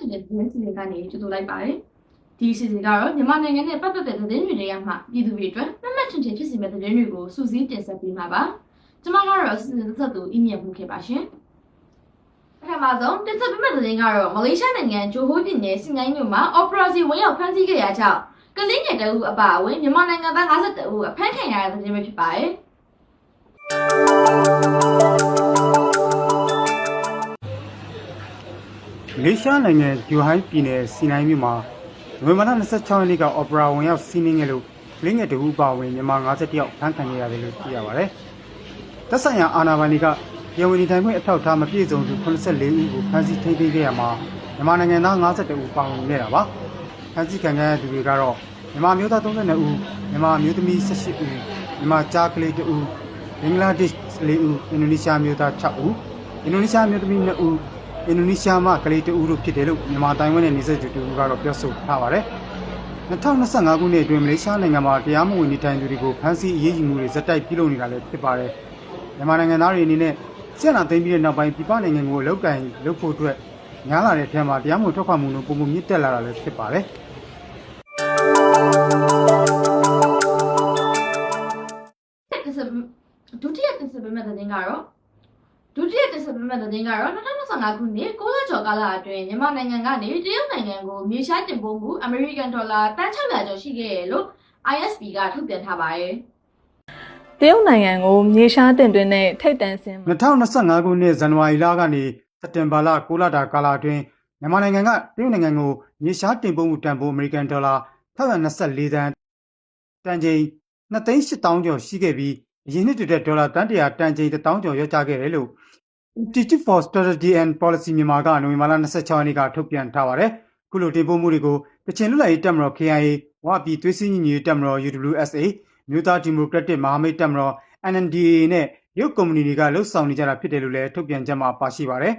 ချင်တဲ့သတင်းစီစဉ်ကနေကြိုဆိုလိုက်ပါတယ်။ဒီစီစဉ်ကတော့မြန်မာနိုင်ငံနဲ့ပတ်သက်တဲ့သတင်းတွေတွေကမှပြည်သူတွေအတွက်မှတ်မှတ်ထင်ထင်ဖြစ်စေမယ့်သတင်းတွေကိုစူးစီးတင်ဆက်ပေးမှာပါ။ကျွန်မကတော့စီစဉ်သက်သူအင်းမြတ်မှုခဲ့ပါရှင်။ပထမဆုံးတင်ဆက်ပေးမယ့်သတင်းကတော့မလေးရှားနိုင်ငံဂျိုဟိုးပြည်နယ်စင်ကိုင်းမြို့မှာ Operation ဝင်ရောက်ဖမ်းဆီးခဲ့ရာကြောင့်ကလင်းငယ်တအုပ်အပါအဝင်မြန်မာနိုင်ငံသား52ဦးအဖမ်းခံရတဲ့သတင်းပဲဖြစ်ပါတယ်။ မလေးရှားနိုင်ငံဂျူဟိုင်းပြည်နယ်စီနိုင်းမြို့မှာနိုဝင်ဘာလ26ရက်နေ့ကအော်ပရာဝင်ရောက်စီးနင်းခဲ့လို့လင်းငယ်တဦးပါဝင်မြန်မာ50ယောက်ဖမ်းခံခဲ့ရတယ်လို့သိရပါတယ်။သက်ဆိုင်ရာအာဏာပိုင်တွေကပြည်ဝင်နေထိုင်ခွင့်အထောက်အထားမပြည့်စုံသူ84ဦးကိုဖမ်းဆီးထိန်းသိမ်းခဲ့ရမှာမြန်မာနိုင်ငံသား52ဦးပါဝင်နေတာပါ။ဖမ်းဆီးခံခဲ့ရသူတွေကတော့မြန်မာမျိုးသား32ဦးမြန်မာမျိုးသမီး18ဦးမြန်မာကြားကလေး2ဦးဘင်္ဂလားဒေ့ရှ်4ဦးအင်ဒိုနီးရှားမျိုးသား6ဦးအင်ဒိုနီးရှားမျိုးသမီး2ဦး အင်ဒိုနီးရှားမှကလေးတဦးတို့ဖြစ်တယ်လို့မြန်မာတိုင်းဝန်နဲ့နေဆက်သူတူကတော့ပြောဆိုထားပါတယ်။2025ခုနှစ်အတွင်းမလေးရှားနိုင်ငံမှာတရားမဝင်နေထိုင်သူတွေကိုဖမ်းဆီးအရေးယူမှုတွေဇက်တိုက်ပြုလုပ်နေတာလည်းဖြစ်ပါတယ်။မြန်မာနိုင်ငံသားတွေအနေနဲ့ဆက်နာသိမ်းပြီးတဲ့နောက်ပိုင်းပြည်ပနိုင်ငံကိုလောက်ကန်လုပ်ဖို့အတွက်များလာတဲ့အထက်မှာတရားမဝင်ထွက်ခွာမှုတွေပုံမှန်မြင့်တက်လာတာလည်းဖြစ်ပါတယ်။တင်ဆက်ဒုတိယတင်ဆက်ပေးမယ့်သတင်းကတော့ ဒုတိယတင်ဆက်ပေးမယ့်သတင်းကတော့2025ခုနှစ်6လကျော်ကာလအတွင်းမြန်မာနိုင်ငံကနေတရုတ်နိုင်ငံကိုမြေရှားတင်ပို့မှုအမေရိကန်ဒေါ်လာတန်း600ကျော်ရှိခဲ့ရလို့ ISP ကထုတ်ပြန်ထားပါတယ်တရုတ်နိုင်ငံကိုမြေရှားတင်သွင်းတဲ့ထိပ်တန်းစင်မှာ2025ခုနှစ်ဇန်နဝါရီလကနေစက်တင်ဘာလ6လတာကာလအတွင်းမြန်မာနိုင်ငံကတရုတ်နိုင်ငံကိုမြေရှားတင်ပို့မှုတန်ဖိုးအမေရိကန်ဒေါ်လာ624သန်းတန်ချိန်2,800ကျော်ရှိခဲ့ပြီး အရင်နှစ်တွေတဲ့ဒေါ်လာတန်100တန်ချိန်1000ကျော်ရောက်ကျခဲ့တယ်လို့ Institute for Strategy and Policy မြန်မာကနိုဝင်ဘာလ26ရက်နေ့ကထုတ်ပြန်ထားပါတယ်။ခုလိုတင်ပို့မှုတွေကိုကချင်လူလိုက်ရေးတပ်မတော် KIA ဝါပြည်သွေးစည်းညီညွတ်ရေးတပ်မတော် UWSA မြို့သားဒီမိုကရက်တစ်မဟာမိတ်တပ်မတော် NNDA နဲ့ရုပ်ကုမ္ပဏီတွေကလှုပ်ဆောင်နေကြတာဖြစ်တယ်လို့လည်းထုတ်ပြန်ချက်မှာပါရှိပါတယ်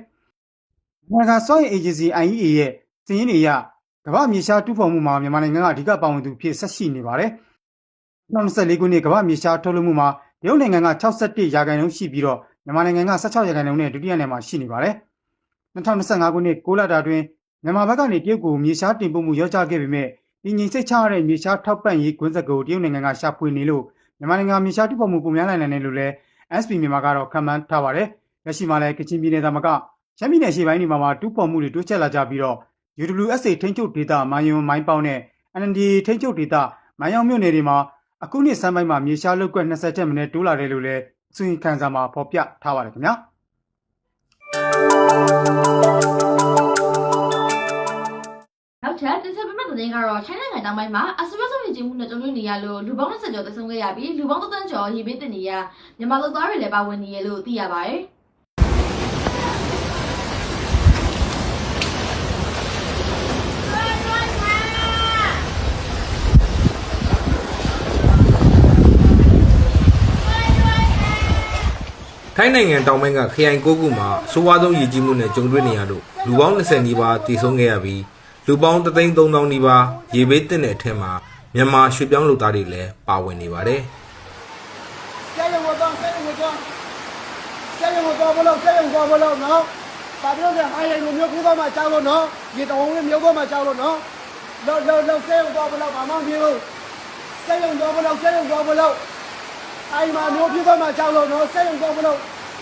။နိုင်ငံစွမ်းအင်အေဂျင်စီ IEA ရဲ့စီးရင်တွေအရကမ္ဘာမြေရှားတူးဖော်မှုမှာမြန်မာနိုင်ငံကအဓိကပါဝင်သူဖြစ်ဆက်ရှိနေပါတယ်။2024ခုနှစ်ကမ္ဘာမြေရှားထုတ်လုပ်မှုမှာ တရုတ်နိုင်ငံက61ရာခိုင်နှုန်းရှိပြီးတော့မြန်မာနိုင်ငံက16ရာခိုင်နှုန်းနဲ့ဒုတိယနေရာမှာရှိနေပါတယ်။2025ခုနှစ်6လတာတွင်မြန်မာဘက်ကနေတရုတ်ကိုမြေရှားတင်ပို့မှုရော့ချခဲ့ပေမဲ့ဒီငိမ့်စိတ်ချရတဲ့မြေရှားထောက်ပံ့ရေးကွင်းဆက်ကိုတရုတ်နိုင်ငံကရှာဖွေနေလို့မြန်မာနိုင်ငံမြေရှားတူးဖော်မှုပုံများနိုင်တယ်လို့လည်း SP မြန်မာကတော့ခန့်မှန်းထားပါတယ်။လက်ရှိမှာလည်းကချင်ပြည်နယ်သားမကရှမ်းပြည်နယ်ရှေ့ပိုင်းတွေမှာတူးဖော်မှုတွေတိုးချဲ့လာကြပြီးတော့ UWSA ထိန်းချုပ်ဒေသမိုင်းယွန်မိုင်းပေါင်းနဲ့ NNDA ထိန်းချုပ်ဒေသမိုင်းယောင်မြို့နယ်တွေမှာ အခုနှစ်စမ်းပိုင်းမှာမြေရှားလုတ်ကွက်20တက်မင်းတိုးလာတယ်လို့လည်းအစီရင်ခံစာမှာဖော်ပြထားပါတယ်ခင်ဗျာ။။နောက်ထပ်တင်ဆက်ပေးမယ့်သတင်းကတော့ချိုင်းနိုင်ငံတောင်ပိုင်းမှာအစရဆုံးရည်ကြီးမှုနဲ့ကြုံတွေ့နေရလို့လူပေါင်း20ကျော်သေဆုံးခဲ့ရပြီးလူပေါင်း30ကျော်ရေဘေးတင်နေရမြန်မာလူသားတွေလည်းပါဝင်နေရလို့သိရပါတယ်။ ထိုင်းနိုင်ငံတောင်ပိုင်းကခရိုင်၉ခုမှာအဆိုးဝါးဆုံးရည်ကြီးမှုနဲ့ကြုံတွေ့နေရလို့လူပေါင်း20နီးပါးတည်ဆုံးခဲ့ရပြီးလူပေါင်း3,300နီးပါးရေဘေးသင့်တဲ့အထက်မှာမြန်မာရွှေ့ပြောင်းလူသားတွေလည်းပါဝင်နေပါတယ်ဆက်ရုံတော့ဆက်ရုံတော့ဆက်ရုံတော့ဘလို့ဆက်ရုံတော့ဘလို့နော်။ဘာပြောလဲအားရလိုမျိုးခုတော့မှကြောက်လို့နော်။ရေတောင်းလေးမျိုးတော့မှကြောက်လို့နော်။လောလောလောဆက်ရုံတော့ဘလို့ဘာမှမပြေဘူး။ဆက်ရုံတော့ဘလို့ဆက်ရုံတော့ဘလို့အိမ်မှာမျိုးဖြစ်တော့မှကြောက်လို့နော်ဆက်ရုံတော့ဘလို့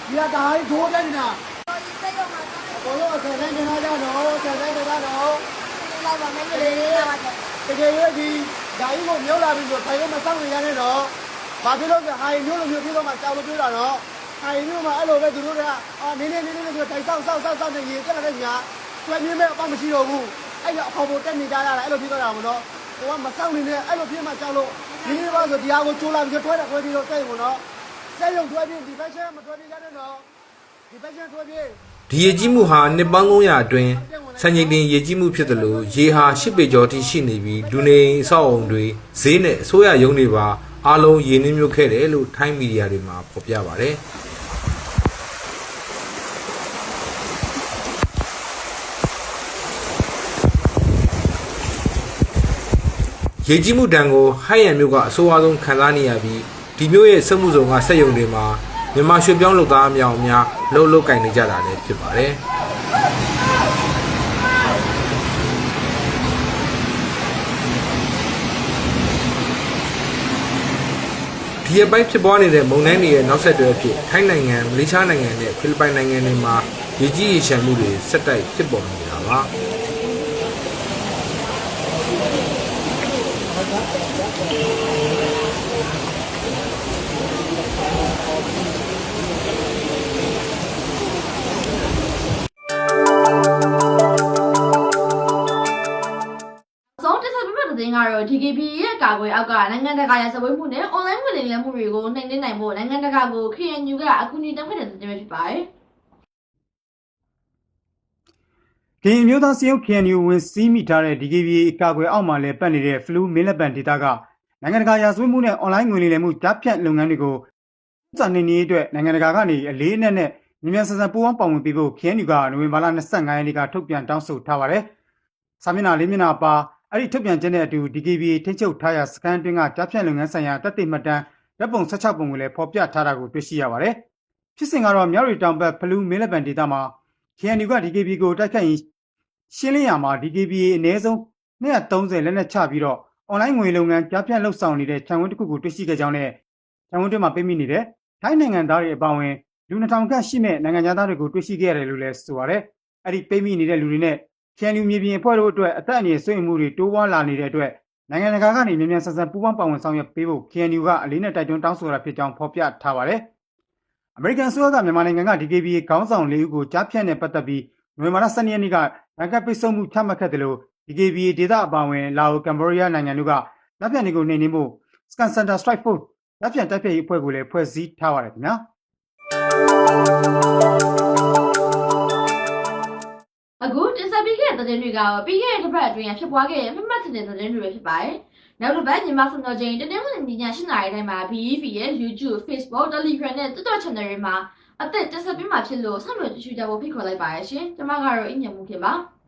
ဒီကဒါဟိုးဒိုးတဲ့နေတာ။ဘောလို့ဆက်နေနေတာကြတော့ဆက်နေနေတာတော့တကယ်လို့ဒီဓာကြီးကိုမြုပ်လာပြီဆိုထိုင်လို့မဆောင်နေရနဲ့တော့ဘာဖြစ်လို့လဲဟာရင်မျိုးလိုမျိုးဖြစ်တော့မှကြောက်လို့ပြောတာတော့ဟာရင်မျိုးမှာအဲ့လိုပဲသူတို့ကအာနင်းနေနေနေဆိုတိုင်ဆောင်ဆောင်ဆောင်ဆောင်နေရေတက်လာတဲ့ညာတွဲမြင်းမဲ့အပမရှိတော့ဘူးအဲ့ဒါအဖော်ပေါ်တက်နေကြတာအဲ့လိုဖြစ်တော့တာမလို့ဟိုကမဆောင်နေနဲ့အဲ့လိုဖြစ်မှကြောက်လို့ဒီနေ့ပါဆိုဒီဟာကိုကြိုးလာပြီးထွဲတာထွဲပြီးတော့စိတ်ကုန်တော့ စိတ်ရုံထွဲပြီးဒီဘက်ချက်မထွဲပြီးကြနဲ့တော့ဒီဘက်ချက်ထွဲပြီးဒီရေကြီးမှုဟာနှစ်ပေါင်း900အတွင်းစံချိန်တင်ရေကြီးမှုဖြစ်တယ်လို့ရေဟာ10ပေကျော်ထိရှိနေပြီးလူနေအိမ်အဆောက်အုံတွေဈေးနဲ့အစိုးရရုံးတွေပါအားလုံးရေနှင်းမြုပ်ခဲ့တယ်လို့ထိုင်းမီဒီယာတွေမှာဖော်ပြပါတယ်ရေကြီးမှုတံကိုဟိုက်ရန်မြို့ကအဆိုးအဝါဆုံးခံစားနေရပြီး ဒီမျိုးရဲ့စက်မှုဇုံကစက်ရုံတွေမှာမြန်မာရွှေပြောင်းလုပ်သားအများအများလှုပ်လှုပ်ကင်နေကြတာလည်းဖြစ်ပါတယ်ဒီအပိုင်းဖြစ်ပွားနေတဲ့မုန်တိုင်းတွေရဲ့နောက်ဆက်တွဲအဖြစ်ထိုင်းနိုင်ငံမလေးရှားနိုင်ငံနဲ့ဖိလစ်ပိုင်နိုင်ငံတွေမှာရေကြီးရေလျှံမှုတွေဆက်တိုက်ဖြစ်ပေါ်နေတာပါ အဆုံးတက်ဆက်ပြတဲ့တင်ကတော့ DKB ရဲ့ကာကွယ်အောက်ကနိုင်ငံတကာရစပွဲမှုနဲ့ online ဝင်လည်မှုတွေကိုနှိမ်နင်းနိုင်ဖို့နိုင်ငံတကာကို KNU ကအကူအညီတောင်းခဲ့တဲ့တင်ပြဖြစ်ပါတယ်ကရင်မျိုးသားစည်းရုံး KNU ဝင်စီးမိထားတဲ့ DKB အကာအကွယ်အောက်မှာလည်းပတ်နေတဲ့ flu မင်းလက်ပံဒေတာကနိုင်ငံတကာရာဇဝတ်မှုနဲ့ online ငွေလိမ်လည်မှုတပ်ဖြတ်လုပ်ငန်းတွေကို စာနေနေအတွက်နိုင်ငံတကာကနေအလေးအနက်နဲ့မြန်မြန်ဆန်ဆန်ပူးပေါင်းပါဝင်ပေးဖို့ KNU ကနိုဝင်ဘာလ25ရက်နေ့ကထုတ်ပြန်တောင်းဆိုထားပါတယ်။စာမျက်နှာလေးမျက်နှာပါအဲ့ဒီထုတ်ပြန်ချက်နဲ့အတူ DKB ထိန်းချုပ်ထားရာစကန်အတွင်းကတပ်ဖြတ်လုပ်ငန်းဆိုင်ရာတပ်သိမှတ်တမ်းဓာတ်ပုံ16ပုံကိုလည်းဖော်ပြထားတာကိုတွေ့ရှိရပါတယ်။ဖြစ်စဉ်ကတော့မြောက်ရီတောင်ဘက် flu မင်းလက်ပံဒေတာမှာ KNU က DKB ကိုတိုက်ခိုက်ရင်ရှင်းလင်းရမှာ DKBA အနည်းဆုံး230လက်နက်ချပြီးတော့ online ငွေလုပ်ငန်းကြားဖြတ်လှုပ်ဆောင်နေတဲ့ခြံဝန်းတစ်ခုကိုတွေ့ရှိခဲ့ကြောင်းနဲ့ခြံဝန်းတွေမှာပြမိနေတဲ့ ထိုင်းနိုင်ငံသားတွေအပါအဝင်လူ2000ခန့်ရှိမဲ့နိုင်ငံသားတွေကိုတွေ့ရှိခဲ့ရတယ်လို့လည်းဆိုပါတယ်။အဲ့ဒီပြမိနေတဲ့လူတွေနဲ့ချန်လူမြေပြင်အဖွဲ့တို့အတွက်အသက်အန္တရာယ်ဆွေးနွေးမှုတွေတိုးပွားလာနေတဲ့အတွက်နိုင်ငံတကာကနေမြန်မြန်ဆန်ဆန်ပူးပေါင်းပါဝင်ဆောင်ရွက်ပေးဖို့ KNU ကအလေးနဲ့တိုက်တွန်းတောင်းဆိုတာဖြစ်ကြောင်းဖော်ပြထားပါတယ်။အမေရိကန်ဆိုရကမြန်မာနိုင်ငံက DKBA ခေါင်းဆောင်၄ဦးကိုကြားဖြတ်နဲ့ပတ်သက်ပြီးနိုဝင်ဘာလ12ရက်နေ့ကရန်ကပိတ်ဆို့မှုချမှတ်ခဲ့တယ်လို့ DKBA ဒေသအပါအဝင်လာအိုကမ်ဘောဒီးယားနိုင်ငံတို့ကတပ်ဖြတ်တွေကိုနှိမ်နင်းဖို့ Scan Center Strike Force တပ်ဖြတ်တပ်ဖြတ်ရေးအဖွဲ့ကိုလည်းဖွဲ့စည်းထားပါတယ်ခင်ဗျာအခုတင်ဆက်ပေးခဲ့တဲ့သတင်းတွေကတော့ပြီးခဲ့တဲ့တစ်ပတ်အတွင်းဖြစ်ပွားခဲ့တဲ့မှတ်မှတ်တင်တဲ့သတင်းတွေပဲဖြစ်ပါတယ်။နောက်တစ်ပတ်ညီမစံတော်ချိန်တင်းတင်းဝင်ည8နာရီတိုင်းမှာ BEV ရဲ့ YouTube, Facebook, Telegram နဲ့ TikTok channel တွေမှာအသက်တင်ဆက်ပေးမှာဖြစ်လို့ဆက်သွယ်ကြည့်ရှုကြဖို့ဖိတ်ခေါ်လိုက်ပါရရှင်။ကျွန်မကတော့အညံမှုခင်ပါ။